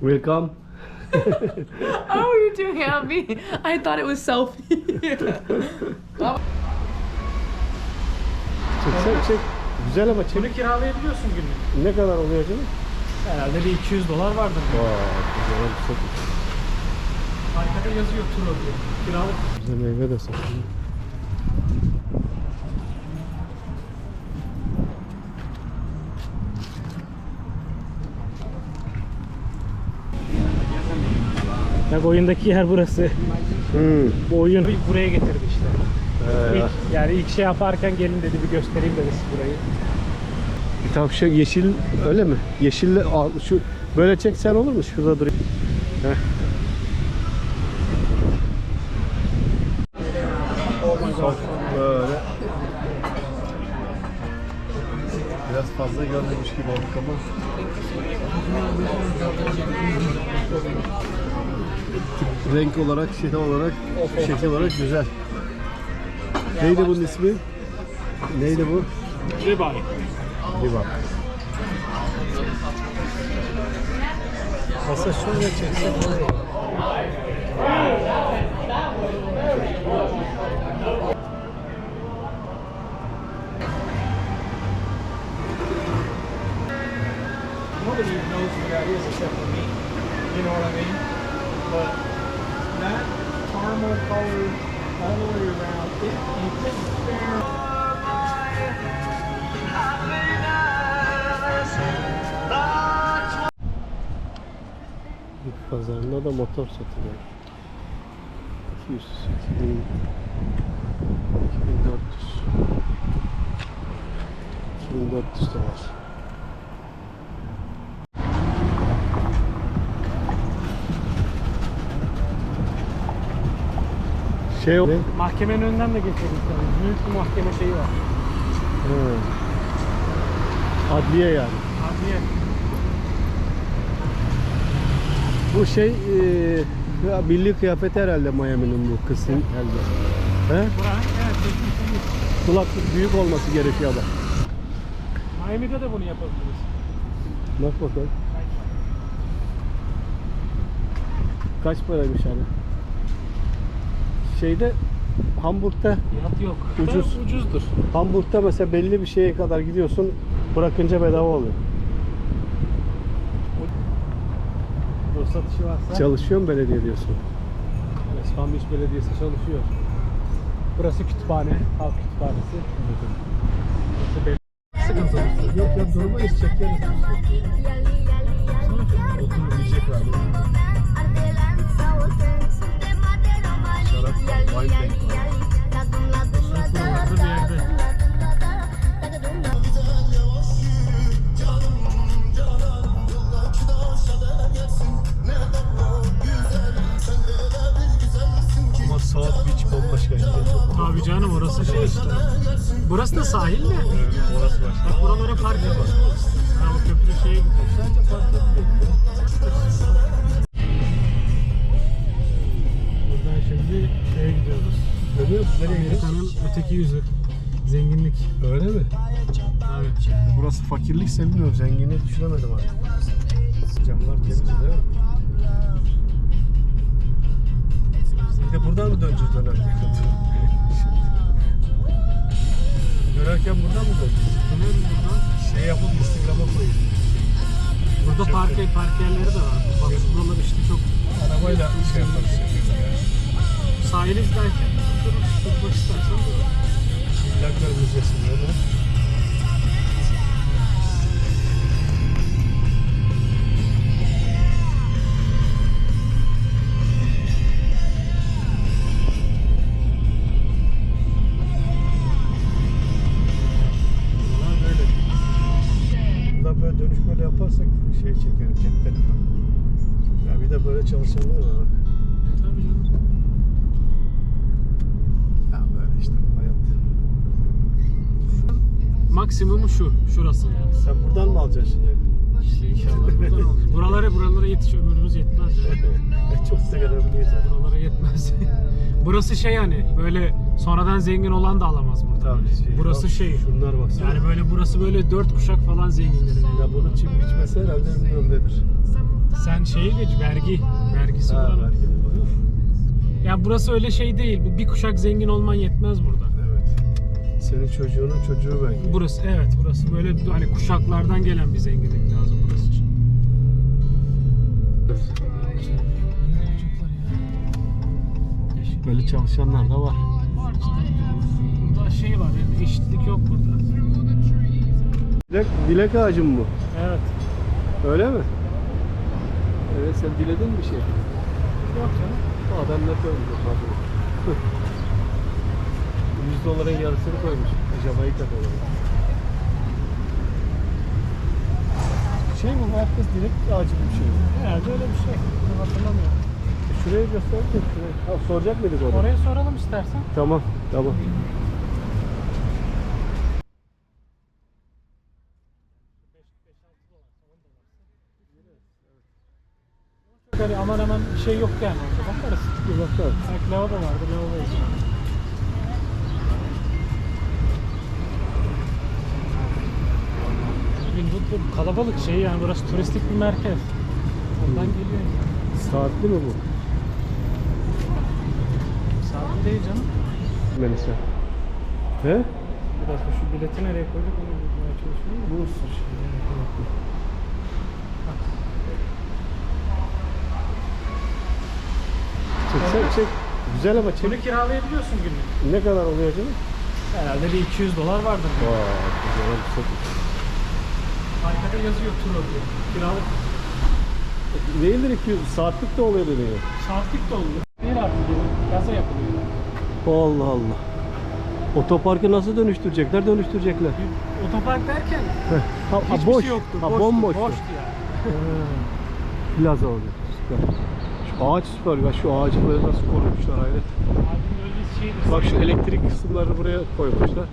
Welcome. Oh, you're doing it on me. I thought it was selfie. Çek çek çek. Güzel ama çek. Bunu kiralayabiliyorsun günlük. Ne kadar oluyor canım? Herhalde bir 200 dolar vardır. Vay güzel çok Arkada yazıyor tur diyor. Kiralık. Bize meyve de satıyor. Bak oyundaki yer burası. Hmm. Bu oyun buraya getirdi işte. Ee, İlk, yani ilk şey yaparken gelin dedi bir göstereyim dedi burayı. bir tavşan yeşil öyle mi? Yeşille al, şu böyle çeksen olur mu? Şurada durayım. Heh. Çok böyle biraz fazla görmemiş gibi olduk ama renk olarak, şey olarak, şekil olarak güzel. Neydi bunun ismi? Neydi bu? Ribeye. Bak. Masa şöyle çeksek Nobody knows who that is except for me. You know what I mean? Colored all the way around, it, you couldn't. Bit pazarında da motor satılıyor. 200, 2000, 2400. 2400 dolar. Şey. Ne? Mahkemenin önünden de geçelim. Yani. Büyük bir mahkeme şeyi var. He. Adliye yani. Adliye. Bu şey ya milli kıyafet herhalde Miami'nin bu kısım herhalde. He? Bura, evet, teknik değil. Kulaklık büyük olması gerekiyor ama. Miami'de de bunu yapabiliriz. Bak bakalım. Kaç paraymış hani? Şeyde Hamburg'da Fiyat yok. Ucuz. Da ucuzdur. Hamburg'da mesela belli bir şeye kadar gidiyorsun bırakınca bedava oluyor. Ruhsat işi varsa. Çalışıyor mu belediye diyorsun? Beach Belediyesi çalışıyor. Burası kütüphane, halk kütüphanesi. Burası belediye. Sıkıntı Yok ya durmayız çekeriz. Oturmayacak var. Şarap bank var. Bir yerde. Ama South Beach bambaşka. Çok Tabii canım orası şey işte. Burası da sahil de. Orası var. Bak buralara park yapar. Ha o köprü şeye gidiyor. Sadece fark etmiyor. Nereye? Amerika'nın öteki yüzü. Zenginlik. Öyle mi? Evet. Burası fakirlik sevmiyor. Zenginliği düşünemedim artık. Camlar temiz değil mi? Bir de buradan mı döneceğiz dönerken? dönerken buradan mı döneceğiz? Dönelim buradan. Şey yapıp Instagram'a koyayım. Burada park, park yerleri de var. Bak buralar işte çok Arabayla şey yaparız. sahili giderken durmak istersen durur. Plaklar müzesi böyle. Bunlar böyle. Dönüş böyle yaparsak şey çekerim cep. Ya bir de böyle çalışanlar var. E, tabii canım. İşte bu hayat. Maksimumu şu, şurası yani. Sen buradan mı alacaksın şimdi? İşte inşallah buradan olur. Buralara buralara yetiş ömrümüz yetmez yani. Çok zaten. Buralara yetmez. Burası şey yani böyle sonradan zengin olan da alamaz burada. Tabii şey, Burası bak, şey. Şunlar baksana. Yani böyle burası böyle dört kuşak falan zenginlerin. ya bunun için biçmesi herhalde bilmiyorum nedir. Sen şeyi geç vergi. Vergisi Ha, buranın. var. Ya burası öyle şey değil. Bu bir kuşak zengin olman yetmez burada. Evet. Senin çocuğunun çocuğu belki. Burası evet burası böyle hani kuşaklardan gelen bir zenginlik lazım burası için. Böyle çalışanlar da var. Var. Burada şey var yani eşitlik yok burada. Dilek, dilek ağacı mı bu? Evet. Öyle mi? Evet sen diledin bir şey. Yok canım. Adam ne koymuş pardon. 100 doların yarısını koymuş. Jamaika doları. Şey mi bu herkes dilek ağacı bir şey. Herhalde öyle bir şey. Ben hatırlamıyorum. Şurayı gösterdik. Ha, soracak mıydık orada? Oraya soralım istersen. Tamam, tamam. Böyle aman aman bir şey yok yani orada. Bakarız. Bir bakalım. Belki lavabo vardı. Lavabo için. Bu, bu kalabalık şey yani burası turistik bir merkez. Oradan geliyor insan. Saatli mi bu? Saatli değil canım. Melisa. He? Biraz şu bileti nereye koyduk onu bulmaya çalışıyorum. Bu Çek, çek, çek. Güzel ama çek. Bunu kiralayabiliyorsun günlük. Ne kadar oluyor canım? Herhalde bir 200 dolar vardır. Vay, güzel bir. Arkada yazıyor tur diye. Kiralık Değildir 200, saatlik de oluyor deniyor. saatlik de oluyor. Bir artı bir gaza yapılıyor. Allah Allah. Otoparkı nasıl dönüştürecekler? Dönüştürecekler. Otopark derken. Ha, hiçbir boş. şey yoktu. Ha, boştu, bomboş. Boştu yani. Plaza olacak. Süper. Ağaç süper. Bak şu böyle nasıl korumuşlar hayret. Şeydir. Bak şu elektrik kısımlarını buraya koymuşlar.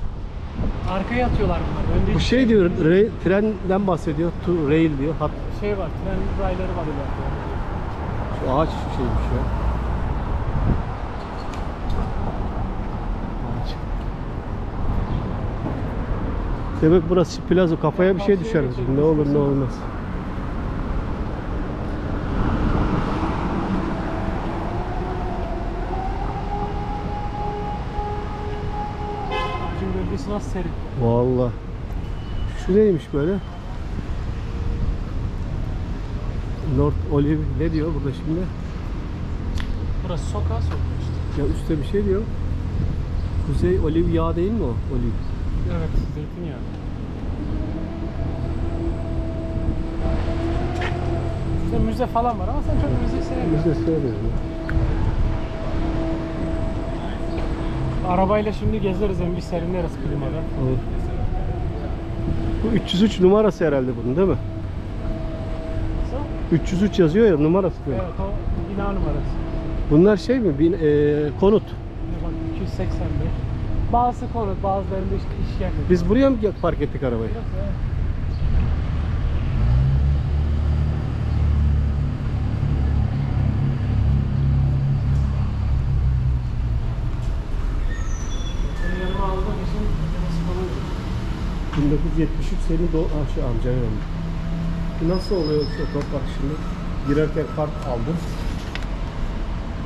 Arkaya atıyorlar bunları. Önde Bu hiç şey diyor, re- trenden bahsediyor. To rail diyor. Hat. şey var. Tren rayları var ileride. Şu ağaç şeymiş ya. Ağaç. Demek burası plaza. Kafaya bir şey düşer. Ne olur ne olmaz. Nasıl serin. Vallahi. Şu neymiş böyle? North Olive ne diyor burada şimdi? Burası sokağa sokuyor işte. Ya üstte bir şey diyor. Kuzey oliv yağı değil mi o? Oliv. Evet. Zeytinyağı. İşte müze falan var ama sen çok müze Biz sevmiyorsun. de söylüyoruz. Arabayla şimdi gezeriz hem bir serinleriz klimada. Olur. Bu 303 numarası herhalde bunun değil mi? Nasıl? 303 yazıyor ya numarası. Evet o bina numarası. Bunlar şey mi? Bin, e, konut. Bak 285. Bazısı konut, bazılarında işte iş yerleri. Biz buraya mı park ettik arabayı? Burası, evet. Seni yanıma aldığım için nasıl falan yok. 1973 senin do ha, şu amcaya verdim. Nasıl oluyor şu otopark şimdi? Girerken kart aldım.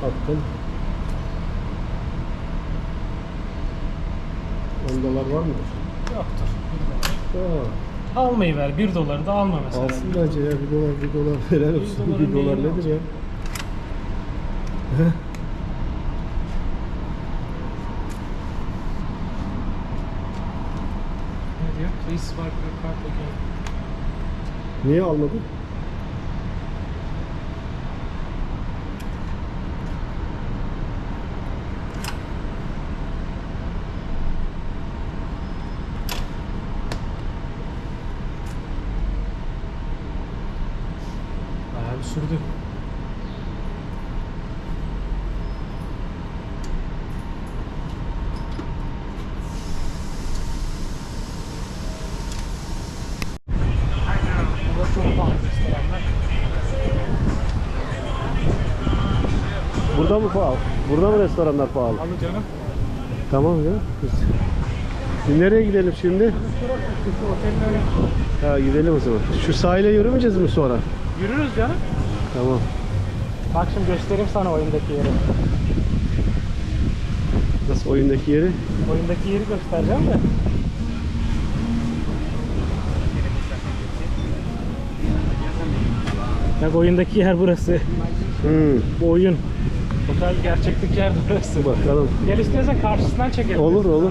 Attım. 10 dolar var mıdır? Yoktur. bir dolar. Ha, Almayı ver. 1 doları da alma mesela. alsın bence ya 1 dolar 1 dolar helal olsun. doların 1 dolar nedir ya? Swipe your card again. Niye almadın? Burada mı pahalı? Burada mı restoranlar pahalı? Pahalı canım. Tamam ya. Şimdi nereye gidelim şimdi? Ha gidelim o zaman. Şu sahile yürümeyeceğiz mi sonra? Yürürüz canım. Tamam. Bak şimdi göstereyim sana oyundaki yeri. Nasıl oyundaki yeri? Oyundaki yeri göstereceğim de. Bak oyundaki yer burası. Hmm. Bu oyun. Otel gerçekteki yer burası. Bakalım. Gel istiyorsan karşısından çekelim. Olur, olur.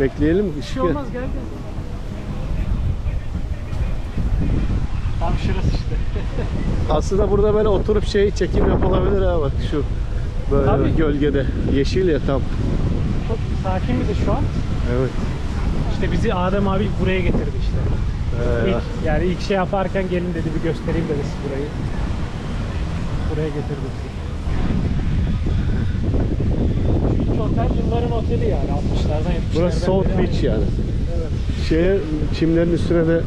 Bekleyelim. Bir şey olmaz gel gel. Tam şurası işte. Aslında burada böyle oturup şey çekim yapılabilir ha bak şu böyle Tabii. gölgede. Yeşil ya tam. Çok sakin bir de şu an. Evet. İşte bizi Adem abi buraya getirdi işte. Ee, İlk, yani ilk şey yaparken gelin dedi bir göstereyim dedi burayı. Buraya getirdi bizi. Yılların oteli yani 60'lardan 70'lerden burası beri Beach aynı. yani. Evet. Şeye çimlerin üstüne de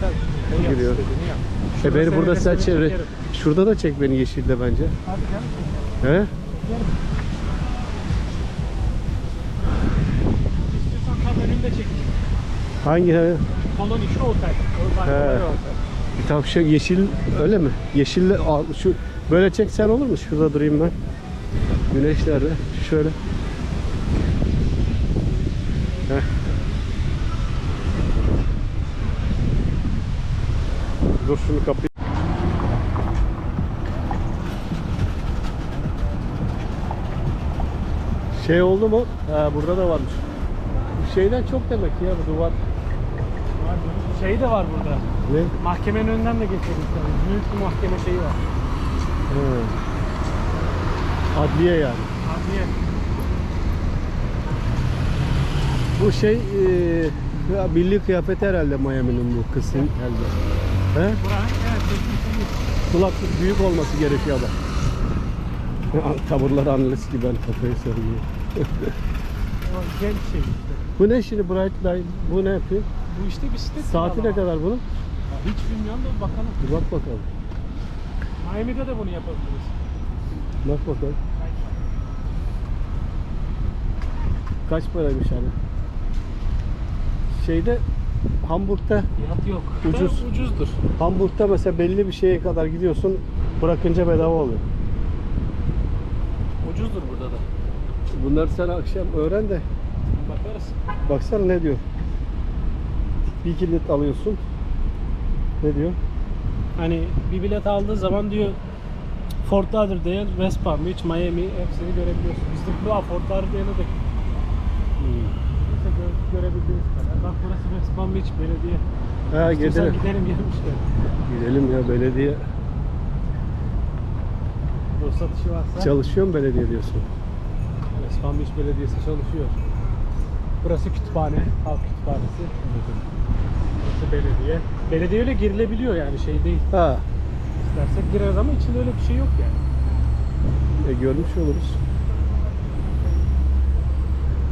Tabii. Giriyor. e beni burada sen çevir. Şurada da çek beni yeşilde bence. Hadi gel. He? Çekeyim. Hangi? Kolon şu otel. O var, He. o otel. Tam şey yeşil öyle mi? Yeşille şu böyle çeksen olur mu? Şurada durayım ben. Güneş nerede? Şöyle. Heh. Dur şunu kapayım. Şey oldu mu? Ha, burada da varmış. Şeyden çok demek ya bu duvar. Var, Şey de var burada. Ne? Mahkemenin önünden de geçelim. Büyük bir mahkeme şeyi var. Ha. Adliye yani. Adliye. Bu şey e, ya milli kıyafet herhalde Miami'nin bu kısım herhalde. He? Kulaklık büyük olması gerekiyor ama. Tavırları analiz gibi ben kafayı. O genç şey işte. Bu ne şimdi Bright Line? Bu ne yapıyor? Bu işte bisiklet Saati ne kadar bunun? Hiç bilmiyorum da bakalım. Bir bak bakalım. Miami'de de bunu yapabiliriz. Bak bakalım. Kaç paraymış hani? Şeyde Hamburg'da Fiyat yok. Ucuz. Da ucuzdur. Hamburg'da mesela belli bir şeye kadar gidiyorsun bırakınca bedava oluyor. Ucuzdur burada da. Bunları sen akşam öğren de Bakarız. baksana ne diyor. Bir kilit alıyorsun. Ne diyor? Hani bir bilet aldığı zaman diyor Fort Lauderdale, West Palm Beach, Miami hepsini görebiliyorsun. Biz de bu Fort Lauderdale'a da Neyse gö- görebildiğimiz kadar. Bak burası West Palm Beach belediye. Ha gidelim. gidelim gelmişler. Gidelim ya belediye. Ruhsat işi varsa. Çalışıyor mu belediye diyorsun? West Palm Beach Belediyesi çalışıyor. Burası kütüphane, halk kütüphanesi. Burası belediye. Belediye öyle girilebiliyor yani şey değil. Ha. İstersek gireriz ama içinde öyle bir şey yok yani. E, görmüş oluruz.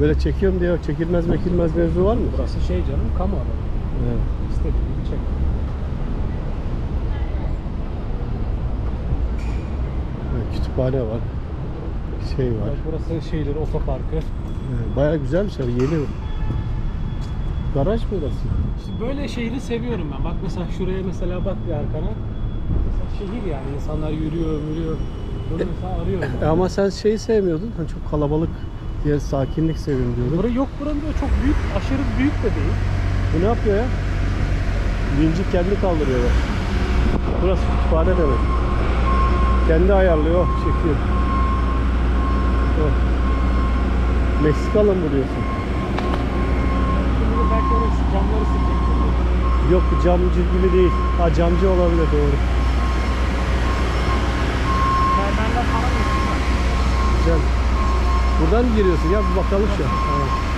Böyle çekiyorum diye çekilmez mekilmez mevzu var mı? Burası şey canım kamu alanı. Evet. İstediğin gibi çek. Evet, Kütüphane var. Şey var. Bak burası şeydir otoparkı. Evet, Bayağı güzelmiş abi yeni. Garaj mı burası? İşte böyle şehri seviyorum ben. Bak mesela şuraya mesela bak bir arkana. Mesela şehir yani insanlar yürüyor, yürüyor. Bunu mesela arıyorum. E, ama sen şeyi sevmiyordun. Hani çok kalabalık diye sakinlik seviyorum diyordun. Burası yok buranın diyor çok büyük, aşırı büyük de değil. Bu ne yapıyor ya? Vinci kendi kaldırıyor. Burası kütüphane demek. Kendi ayarlıyor, oh, çekiyor. Oh. Meksikalı mı diyorsun? Belki orası camları. Yok camcı gibi değil. Ha camcı olabilir doğru. Güzel. Buradan giriyorsun? Ya bir bakalım şu. Evet.